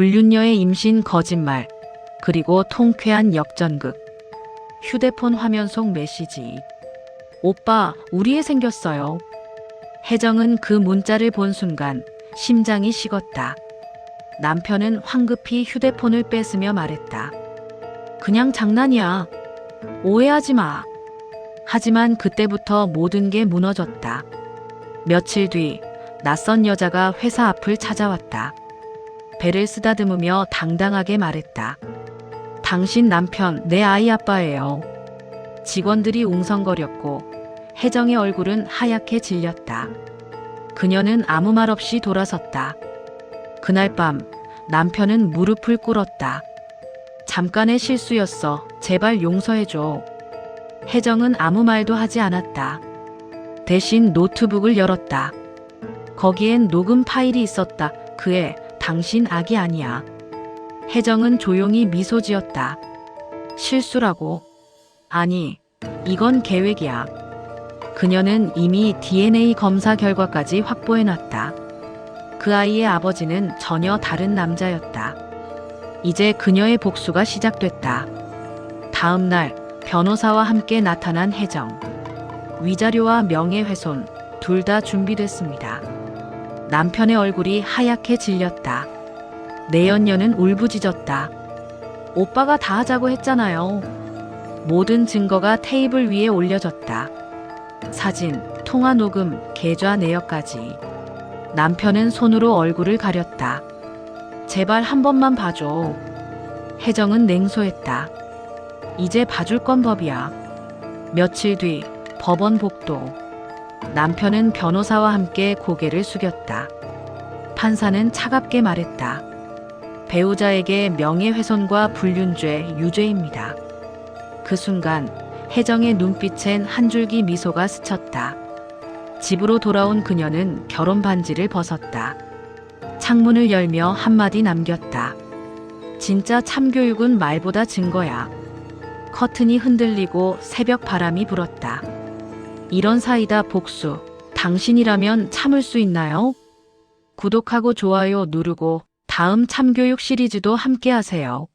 불륜녀의 임신 거짓말, 그리고 통쾌한 역전극. 휴대폰 화면 속 메시지. 오빠, 우리 애 생겼어요. 혜정은 그 문자를 본 순간 심장이 식었다. 남편은 황급히 휴대폰을 뺏으며 말했다. 그냥 장난이야. 오해하지 마. 하지만 그때부터 모든 게 무너졌다. 며칠 뒤 낯선 여자가 회사 앞을 찾아왔다. 배를 쓰다듬으며 당당하게 말했다. 당신 남편 내 아이 아빠예요. 직원들이 웅성거렸고 혜정의 얼굴은 하얗게 질렸다. 그녀는 아무 말 없이 돌아섰다. 그날 밤 남편은 무릎을 꿇었다. 잠깐의 실수였어. 제발 용서해줘. 혜정은 아무 말도 하지 않았다. 대신 노트북을 열었다. 거기엔 녹음 파일이 있었다. 그애 당신 아기 아니야. 혜정은 조용히 미소 지었다. 실수라고. 아니, 이건 계획이야. 그녀는 이미 DNA 검사 결과까지 확보해놨다. 그 아이의 아버지는 전혀 다른 남자였다. 이제 그녀의 복수가 시작됐다. 다음 날 변호사와 함께 나타난 혜정. 위자료와 명예훼손 둘 다 준비됐습니다. 남편의 얼굴이 하얗게 질렸다. 내연녀는 울부짖었다. 오빠가 다 하자고 했잖아요. 모든 증거가 테이블 위에 올려졌다. 사진, 통화 녹음, 계좌 내역까지. 남편은 손으로 얼굴을 가렸다. 제발 한 번만 봐줘. 혜정은 냉소했다. 이제 봐줄 건 법이야. 며칠 뒤 법원 복도. 남편은 변호사와 함께 고개를 숙였다. 판사는 차갑게 말했다. 배우자에게 명예훼손과 불륜죄 유죄입니다. 그 순간 혜정의 눈빛엔 한 줄기 미소가 스쳤다. 집으로 돌아온 그녀는 결혼 반지를 벗었다. 창문을 열며 한마디 남겼다. 진짜 참교육은 말보다 증거야. 커튼이 흔들리고 새벽 바람이 불었다. 이런 사이다 복수. 당신이라면 참을 수 있나요? 구독하고 좋아요 누르고 다음 참교육 시리즈도 함께 하세요.